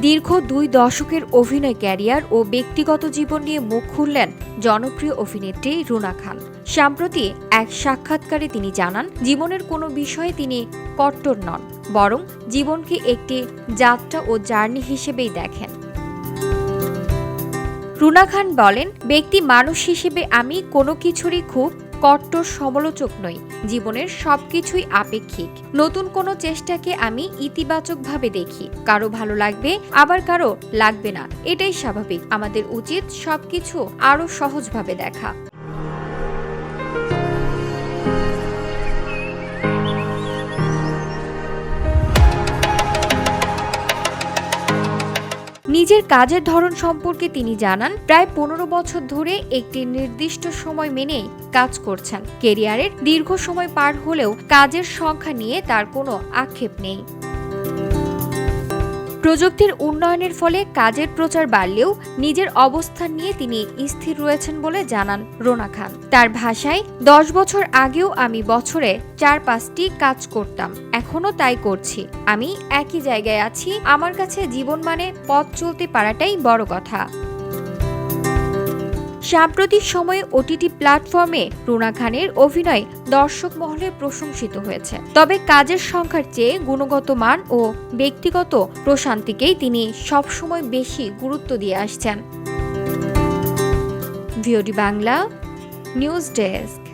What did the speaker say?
দীর্ঘ দুই দশকের অভিনয় ক্যারিয়ার ও ব্যক্তিগত জীবন নিয়ে মুখ খুললেন জনপ্রিয় অভিনেত্রী রুনা খান। সম্প্রতি এক সাক্ষাৎকারে তিনি জানান, জীবনের কোনো বিষয়ে তিনি কট্টর নন, বরং জীবনকে একটি যাত্রা ও জার্নি হিসেবেই দেখেন। রুনা খান বলেন, ব্যক্তি মানুষ হিসেবে আমি কোনো কিছুরই খুব কট্টর সমালোচক নই, জীবনের সবকিছুই আপেক্ষিক। নতুন কোনো চেষ্টাকে আমি ইতিবাচকভাবে দেখি। কারও ভালো লাগবে, আবার কারও লাগবে না। এটাই স্বাভাবিক। আমাদের উচিত সবকিছু আরও সহজভাবে দেখা। নিজের কাজের ধরন সম্পর্কে তিনি জানান, প্রায় পনেরো বছর ধরে একটি নির্দিষ্ট সময় মেনে কাজ করছেন। কেরিয়ারের দীর্ঘ সময় পার হলেও কাজের সংখ্যা নিয়ে তার কোনো আক্ষেপ নেই। প্রযুক্তির উন্নয়নের ফলে কাজের প্রচার বাড়লেও নিজের অবস্থান নিয়ে তিনি স্থির রয়েছেন বলে জানান রোনা খান। তার ভাষায়, দশ বছর আগেও আমি বছরে চার পাঁচটি কাজ করতাম এখনও তাই করছি। আমি একই জায়গায় আছি, আমার কাছে জীবন মানে পথ চলতে পারাটাই বড় কথা। সাম্প্রতিক সময়ে ওটিটি প্ল্যাটফর্মে রুনা খানের অভিনয় দর্শক মহলে প্রশংসিত হয়েছে। তবে কাজের সংখ্যার চেয়ে গুণগত মান ও ব্যক্তিগত প্রশান্তিকেই তিনি সবসময় বেশি গুরুত্ব দিয়ে আসছেন। VOD Bangla news desk